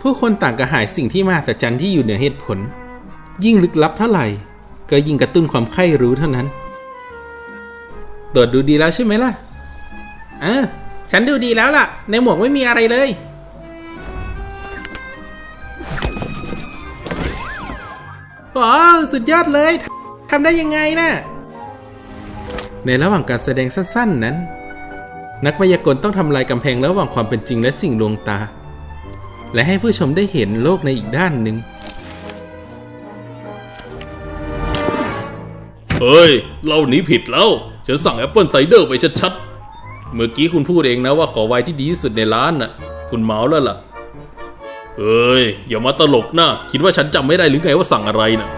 ผู้คนต่างกระหายสิ่งที่มหัศจรรย์ที่อยู่เหนือเหตุผล ยิ่งลึกลับเท่าไหร่ ก็ยิ่งกระตุ้นความใคร่รู้เท่านั้นตรวจดูดีแล้วใช่ไหมล่ะเออฉันดูดีแล้วล่ะ ในหมวกไม่มีอะไรเลยว้าวสุดยอดเลยทำได้ยังไงนะ่ะในระหว่างการแสดงสั้นๆนั้น นักพยากรณ์ต้องทำลายกำแพงระหว่างความเป็นจริงและสิ่งลวงตา และให้ผู้ชมได้เห็นโลกในอีกด้านหนึ่ง เฮ้ย เราหนีผิดแล้ว ฉันสั่งแอปเปิลไซเดอร์ไปชัดๆ เมื่อกี้คุณพูดเองนะว่าขอไวน์ที่ดีที่สุดในร้านน่ะ คุณเมาแล้วล่ะ เฮ้ย อย่ามาตลกนะ คิดว่าฉันจำไม่ได้หรือไงว่าสั่งอะไรน่ะ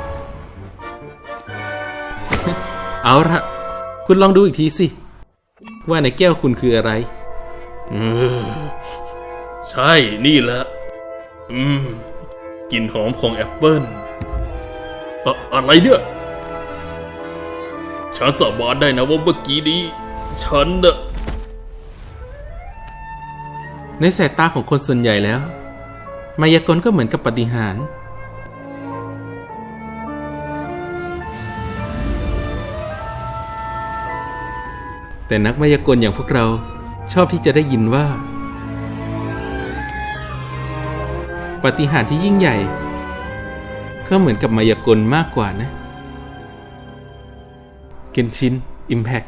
เอาละคุณลองดูอีกทีสิ ว่าในแก้วคุณคืออะไร อืม ใช่ นี่แหละ อืมกลิ่นหอมของแอปเปิ้ลอะอะไรเนี่ยฉันสาบานได้นะว่าเมื่อกี้นี้ ฉันน่ะในสายตาของคนส่วนใหญ่แล้ว มายากลก็เหมือนกับปฏิหาร แต่นักมายากลอย่างพวกเราชอบที่จะได้ยินว่า ปฏิหารที่ยิ่งใหญ่ ก็เหมือนกับมายากลมากกว่านะ เกนชิน อิมแพค